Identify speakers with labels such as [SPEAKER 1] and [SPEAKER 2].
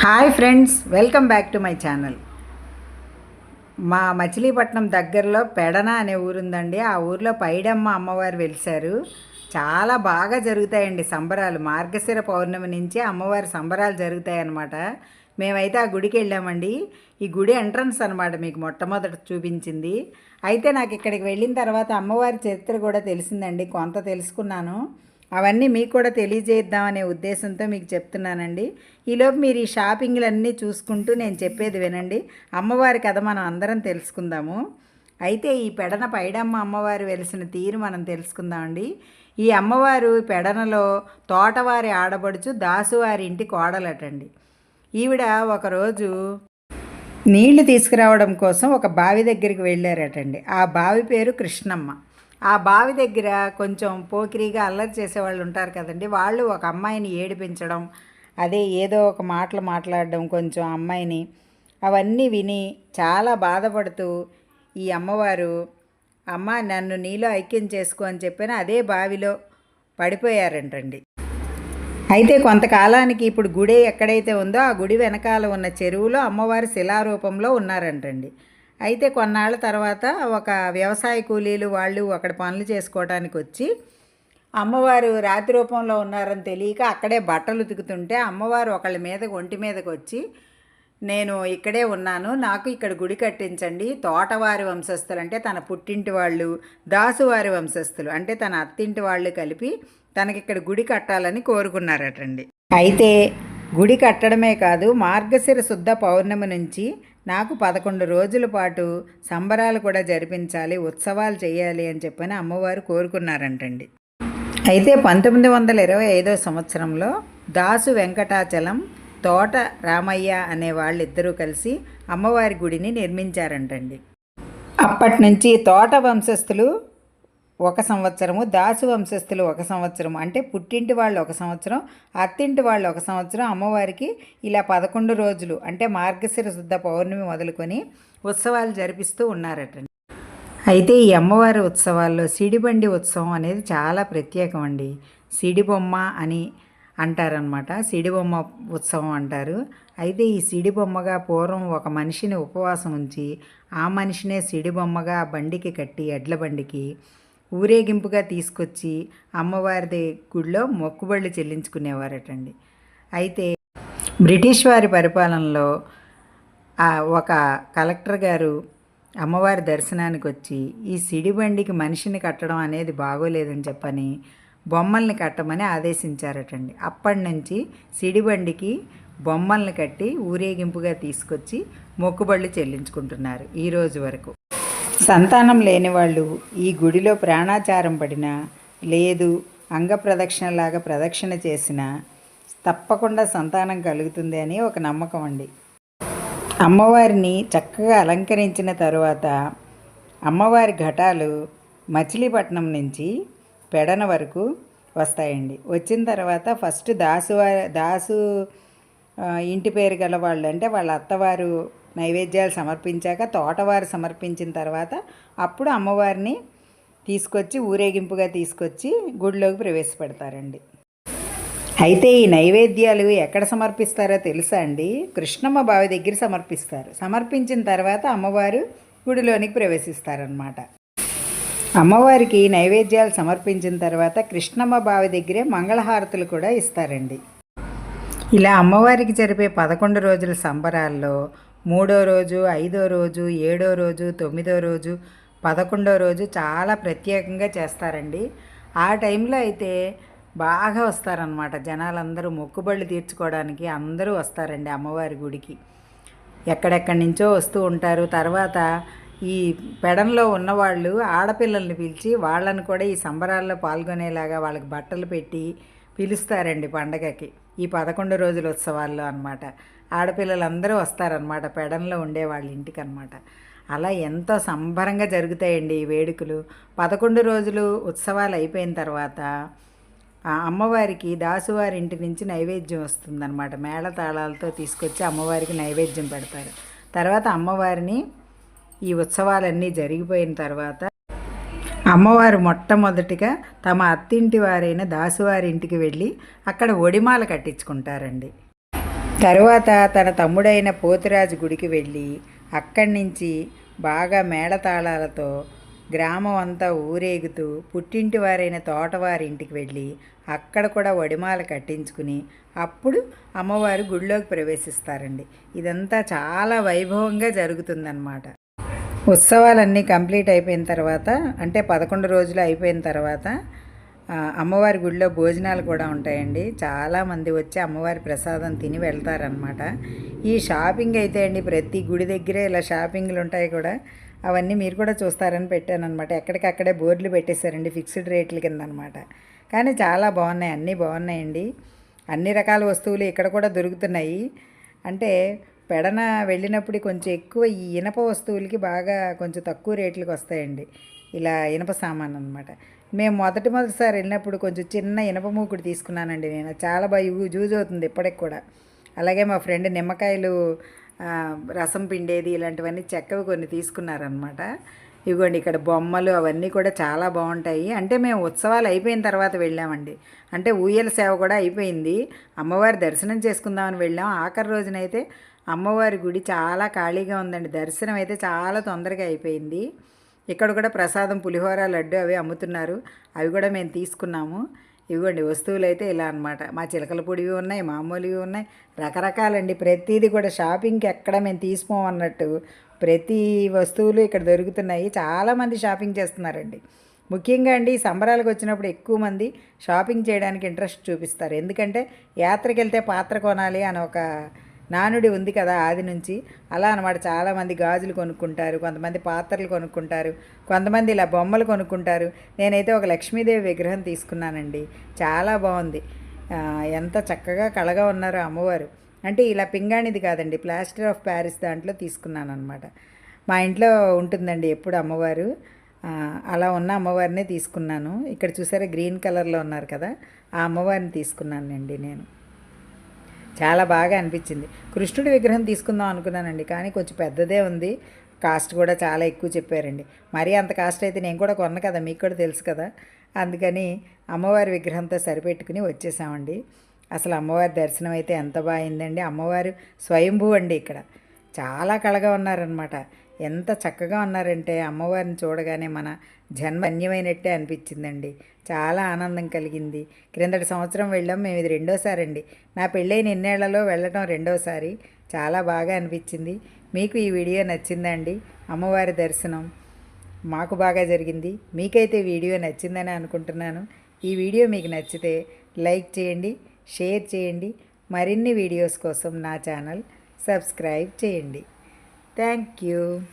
[SPEAKER 1] Hi friends welcome back to my channel. మా మచిలీపట్నం దగ్గరలో పెడన అనే ఊరుందండి. ఆ ఊర్లో పైడమ్మ అమ్మవారు వెలిశారు. చాలా బాగా జరుగుతాయండి సంబరాలు. మార్గశిర పౌర్ణమి నుంచి అమ్మవారి సంబరాలు జరుగుతాయన్నమాట. మేమైతే ఆ గుడికి వెళ్ళామండి. ఈ గుడి ఎంట్రన్స్ అనమాట మీకు మొట్టమొదట చూపించింది. అయితే నాకు ఇక్కడికి వెళ్ళిన తర్వాత అమ్మవారి చరిత్ర కూడా తెలిసిందండి. కొంత తెలుసుకున్నాను. అవన్నీ మీకు కూడా తెలియజేద్దామనే ఉద్దేశంతో మీకు చెప్తున్నానండి. ఈలోపు మీరు ఈ షాపింగ్లన్నీ చూసుకుంటూ నేను చెప్పేది వినండి. అమ్మవారి కథ మనం అందరం తెలుసుకుందాము. అయితే ఈ పెడన పైడమ్మ అమ్మవారు వెలిసిన తీరు మనం తెలుసుకుందామండి. ఈ అమ్మవారు పెడనలో తోటవారి ఆడబడుచు దాసువారి ఇంటి కోడలటండి. ఈవిడ ఒకరోజు నీళ్ళు తీసుకురావడం కోసం ఒక బావి దగ్గరికి వెళ్ళారటండి. ఆ బావి పేరు కృష్ణమ్మ. ఆ బావి దగ్గర కొంచెం పోకిరిగా అల్లరి చేసేవాళ్ళు ఉంటారు కదండి. వాళ్ళు ఒక అమ్మాయిని ఏడిపించడం అదే ఏదో ఒక మాటలు మాట్లాడడం కొంచెం అమ్మాయిని అవన్నీ విని చాలా బాధపడుతూ ఈ అమ్మవారు అమ్మ నన్ను నీలో ఐక్యం చేసుకో అని చెప్పిన అదే బావిలో పడిపోయారంటండి. అయితే కొంతకాలానికి ఇప్పుడు గుడి ఎక్కడైతే ఉందో ఆ గుడి వెనకాల ఉన్న చెరువులో అమ్మవారి శిలారూపంలో ఉన్నారంటండి. అయితే కొన్నాళ్ళ తర్వాత ఒక వ్యవసాయ కూలీలు వాళ్ళు అక్కడ పనులు చేసుకోవడానికి వచ్చి అమ్మవారు రాతి రూపంలో ఉన్నారని తెలియక అక్కడే బట్టలు ఉతుకుతుంటే అమ్మవారు ఒకళ్ళ మీద ఒంటి మీదకి వచ్చి నేను ఇక్కడే ఉన్నాను నాకు ఇక్కడ గుడి కట్టించండి. తోటవారి వంశస్థులు అంటే తన పుట్టింటి వాళ్ళు దాసువారి వంశస్థులు అంటే తన అత్తింటి వాళ్ళు కలిపి తనకి ఇక్కడ గుడి కట్టాలని కోరుకున్నారటండి. అయితే గుడి కట్టడమే కాదు మార్గశిర శుద్ధ పౌర్ణమి నుంచి నాకు పదకొండు రోజుల పాటు సంబరాలు కూడా జరిపించాలి ఉత్సవాలు చేయాలి అని చెప్పని అమ్మవారు కోరుకున్నారంటండి. అయితే పంతొమ్మిది వందల ఇరవై ఐదో సంవత్సరంలో దాసు వెంకటాచలం తోట రామయ్య అనే వాళ్ళిద్దరూ కలిసి అమ్మవారి గుడిని నిర్మించారంటండి. అప్పటి నుంచి తోట వంశస్థులు ఒక సంవత్సరము దాసు వంశస్థులు ఒక సంవత్సరం అంటే పుట్టింటి వాళ్ళు ఒక సంవత్సరం అత్తింటి వాళ్ళు ఒక సంవత్సరం అమ్మవారికి ఇలా పదకొండు రోజులు అంటే మార్గశిర శుద్ధ పౌర్ణమి మొదలుకొని ఉత్సవాలు జరిపిస్తూ ఉన్నారట అయితే ఈ అమ్మవారి ఉత్సవాల్లో సిడిబండి ఉత్సవం అనేది చాలా ప్రత్యేకం అండి. సిడిబొమ్మ అని అంటారనమాట సిడిబొమ్మ ఉత్సవం అంటారు. అయితే ఈ సిడిబొమ్మగా పూర్వం ఒక మనిషిని ఉపవాసం ఉంచి ఆ మనిషినే సిడిబొమ్మగా బండికి కట్టి ఎడ్ల బండికి ఊరేగింపుగా తీసుకొచ్చి అమ్మవారి గుడిలో మొక్కుబళ్ళు చెల్లించుకునేవారటండి. అయితే బ్రిటిష్ వారి పరిపాలనలో ఒక కలెక్టర్ గారు అమ్మవారి దర్శనానికి వచ్చి ఈ సిడిబండికి మనిషిని కట్టడం అనేది బాగోలేదని చెప్పని బొమ్మల్ని కట్టమని ఆదేశించారటండి. అప్పటి నుంచి సిడిబండికి బొమ్మల్ని కట్టి ఊరేగింపుగా తీసుకొచ్చి మొక్కుబళ్ళు చెల్లించుకుంటున్నారు ఈ రోజు వరకు. సంతానం లేని వాళ్ళు ఈ గుడిలో ప్రాణాచారం పడినా లేదు అంగప్రదక్షిణలాగా ప్రదక్షిణ చేసినా తప్పకుండా సంతానం కలుగుతుంది అని ఒక నమ్మకం అండి. అమ్మవారిని చక్కగా అలంకరించిన తరువాత అమ్మవారి ఘటాలు మచిలీపట్నం నుంచి పెడన వరకు వస్తాయండి. వచ్చిన తర్వాత ఫస్ట్ దాసు దాసు ఇంటి పేరు గల వాళ్ళు అంటే వాళ్ళ అత్తవారు నైవేద్యాలు సమర్పించాక తోటవారు సమర్పించిన తర్వాత అప్పుడు అమ్మవారిని తీసుకొచ్చి ఊరేగింపుగా తీసుకొచ్చి గుడిలోకి ప్రవేశపెడతారండి. అయితే ఈ నైవేద్యాలు ఎక్కడ సమర్పిస్తారో తెలుసా అండి? కృష్ణమ్మ బావి దగ్గర సమర్పిస్తారు. సమర్పించిన తర్వాత అమ్మవారు గుడిలోనికి ప్రవేశిస్తారనమాట అమ్మవారికి నైవేద్యాలు సమర్పించిన తర్వాత కృష్ణమ్మ బావి దగ్గరే మంగళహారతులు కూడా ఇస్తారండి. ఇలా అమ్మవారికి జరిపే పదకొండు రోజుల సంబరాల్లో మూడో రోజు ఐదో రోజు ఏడో రోజు తొమ్మిదో రోజు పదకొండో రోజు చాలా ప్రత్యేకంగా చేస్తారండి. ఆ టైంలో అయితే బాగా వస్తారనమాట జనాలందరూ మొక్కుబళ్ళు తీర్చుకోవడానికి. అందరూ వస్తారండి అమ్మవారి గుడికి. ఎక్కడెక్కడి నుంచో వస్తూ ఉంటారు. తర్వాత ఈ పెడంలో ఉన్నవాళ్ళు ఆడపిల్లల్ని పిలిచి వాళ్ళని కూడా ఈ సంబరాల్లో పాల్గొనేలాగా వాళ్ళకి బట్టలు పెట్టి పిలుస్తారండి పండగకి. ఈ పదకొండు రోజుల ఉత్సవాల్లో అనమాట ఆడపిల్లలందరూ వస్తారనమాట పెడంలో ఉండే వాళ్ళ ఇంటికి అనమాట అలా ఎంతో సంబరంగా జరుగుతాయండి ఈ వేడుకలు. పదకొండు రోజులు ఉత్సవాలు అయిపోయిన తర్వాత ఆ అమ్మవారికి దాసువారి ఇంటి నుంచి నైవేద్యం వస్తుందన్నమాట. మేళతాళాలతో తీసుకొచ్చి అమ్మవారికి నైవేద్యం పెడతారు. తర్వాత అమ్మవారిని ఈ ఉత్సవాలన్నీ జరిగిపోయిన తర్వాత అమ్మవారు మొట్టమొదటిగా తమ అత్తింటి వారైన దాసువారి ఇంటికి వెళ్ళి అక్కడ ఒడిమాల కట్టించుకుంటారండి. తరువాత తన తమ్ముడైన పోతురాజు గుడికి వెళ్ళి అక్కడి నుంచి బాగా మేళతాళాలతో గ్రామం అంతా ఊరేగుతూ పుట్టింటి వారైన తోటవారి ఇంటికి వెళ్ళి అక్కడ కూడా వడిమాల కట్టించుకుని అప్పుడు అమ్మవారు గుడిలోకి ప్రవేశిస్తారండి. ఇదంతా చాలా వైభవంగా జరుగుతుందన్నమాట. ఉత్సవాలన్నీ కంప్లీట్ అయిపోయిన తర్వాత అంటే పదకొండు రోజులు అయిపోయిన తర్వాత అమ్మవారి గుడిలో భోజనాలు కూడా ఉంటాయండి. చాలామంది వచ్చి అమ్మవారి ప్రసాదం తిని వెళ్తారనమాట ఈ షాపింగ్ అయితే అండి ప్రతి గుడి దగ్గరే ఇలా షాపింగ్లు ఉంటాయి కూడా. అవన్నీ మీరు కూడా చూస్తారని పెట్టాను అనమాట ఎక్కడికక్కడే బోర్డులు పెట్టేశారండి ఫిక్స్డ్ రేట్ల కింద అనమాట కానీ చాలా బాగున్నాయి అన్నీ బాగున్నాయండి. అన్ని రకాల వస్తువులు ఇక్కడ కూడా దొరుకుతున్నాయి. అంటే పెడన వెళ్ళినప్పుడు కొంచెం ఎక్కువ ఈ ఇనప వస్తువులకి బాగా కొంచెం తక్కువ రేట్లకు వస్తాయండి. ఇలా ఇనప సామాన్ అనమాట మేము మొదటి మొదటిసారి వెళ్ళినప్పుడు కొంచెం చిన్న ఇనప మూకుడు తీసుకున్నానండి నేను. చాలా బాగా యూజ్ అవుతుంది ఇప్పటికి కూడా. అలాగే మా ఫ్రెండ్ నిమ్మకాయలు రసం పిండేది ఇలాంటివన్నీ చెక్కవి కొన్ని తీసుకున్నారనమాట ఇదిగోండి ఇక్కడ బొమ్మలు అవన్నీ కూడా చాలా బాగుంటాయి. అంటే మేము ఉత్సవాలు అయిపోయిన తర్వాత వెళ్ళామండి. అంటే ఊయల సేవ కూడా అయిపోయింది. అమ్మవారి దర్శనం చేసుకుందామని వెళ్ళాం. ఆఖరి రోజునైతే అమ్మవారి గుడి చాలా ఖాళీగా ఉందండి. దర్శనం అయితే చాలా తొందరగా అయిపోయింది. ఇక్కడ కూడా ప్రసాదం పులిహోర లడ్డు అవి అమ్ముతున్నారు. అవి కూడా మేము తీసుకున్నాము. ఇవ్వండి వస్తువులు అయితే ఇలా అనమాట మా చిలకల పొడివి ఉన్నాయి మామూలువి ఉన్నాయి. రకరకాలండి. ప్రతిదీ కూడా షాపింగ్కి ఎక్కడ మేము తీసుకోమన్నట్టు ప్రతి వస్తువులు ఇక్కడ దొరుకుతున్నాయి. చాలామంది షాపింగ్ చేస్తున్నారండి. ముఖ్యంగా అండి సంబరాలకు వచ్చినప్పుడు ఎక్కువ మంది షాపింగ్ చేయడానికి ఇంట్రెస్ట్ చూపిస్తారు. ఎందుకంటే యాత్రకి వెళ్తే పాత్ర కొనాలి అని ఒక నానుడి ఉంది కదా ఆది నుంచి. అలా అనమాట చాలామంది గాజులు కొనుక్కుంటారు కొంతమంది పాత్రలు కొనుక్కుంటారు కొంతమంది ఇలా బొమ్మలు కొనుక్కుంటారు. నేనైతే ఒక లక్ష్మీదేవి విగ్రహం తీసుకున్నానండి. చాలా బాగుంది. ఎంత చక్కగా కళగా ఉన్నారో అమ్మవారు. అంటే ఇలా పింగాణిది కాదండి ప్లాస్టర్ ఆఫ్ ప్యారిస్ దాంట్లో తీసుకున్నాను అనమాట మా ఇంట్లో ఉంటుందండి ఎప్పుడు అమ్మవారు. అలా ఉన్న అమ్మవారినే తీసుకున్నాను. ఇక్కడ చూసారా గ్రీన్ కలర్లో ఉన్నారు కదా ఆ అమ్మవారిని తీసుకున్నానండి నేను. చాలా బాగా అనిపించింది. కృష్ణుడి విగ్రహం తీసుకుందాం అనుకున్నానండి కానీ కొంచెం పెద్దదే ఉంది. కాస్ట్ కూడా చాలా ఎక్కువ చెప్పారండి. మరీ అంత కాస్ట్ అయితే నేను కూడా కొన్న కదా మీకు కూడా తెలుసు కదా. అందుకని అమ్మవారి విగ్రహంతో సరిపెట్టుకుని వచ్చేసామండి. అసలు అమ్మవారి దర్శనం అయితే ఎంత బాగుందండి. అమ్మవారు స్వయంభూ అండి ఇక్కడ. చాలా కళగా ఉన్నారనమాట ఎంత చక్కగా ఉన్నారంటే అమ్మవారిని చూడగానే మన జన్మ ధన్యమైనట్టే అనిపించిందండి. చాలా ఆనందం కలిగింది. క్రిందటి సంవత్సరం వెళ్ళాం మేము ఇది రెండోసారి అండి నా పెళ్ళైన ఎన్నేళ్ళలో వెళ్ళటం రెండోసారి. చాలా బాగా అనిపించింది. మీకు ఈ వీడియో నచ్చిందండి అమ్మవారి దర్శనం మాకు బాగా జరిగింది. మీకైతే వీడియో నచ్చిందని అనుకుంటున్నాను. ఈ వీడియో మీకు నచ్చితే లైక్ చేయండి షేర్ చేయండి. మరిన్ని వీడియోస్ కోసం నా ఛానల్ సబ్స్క్రైబ్ చేయండి. Thank you.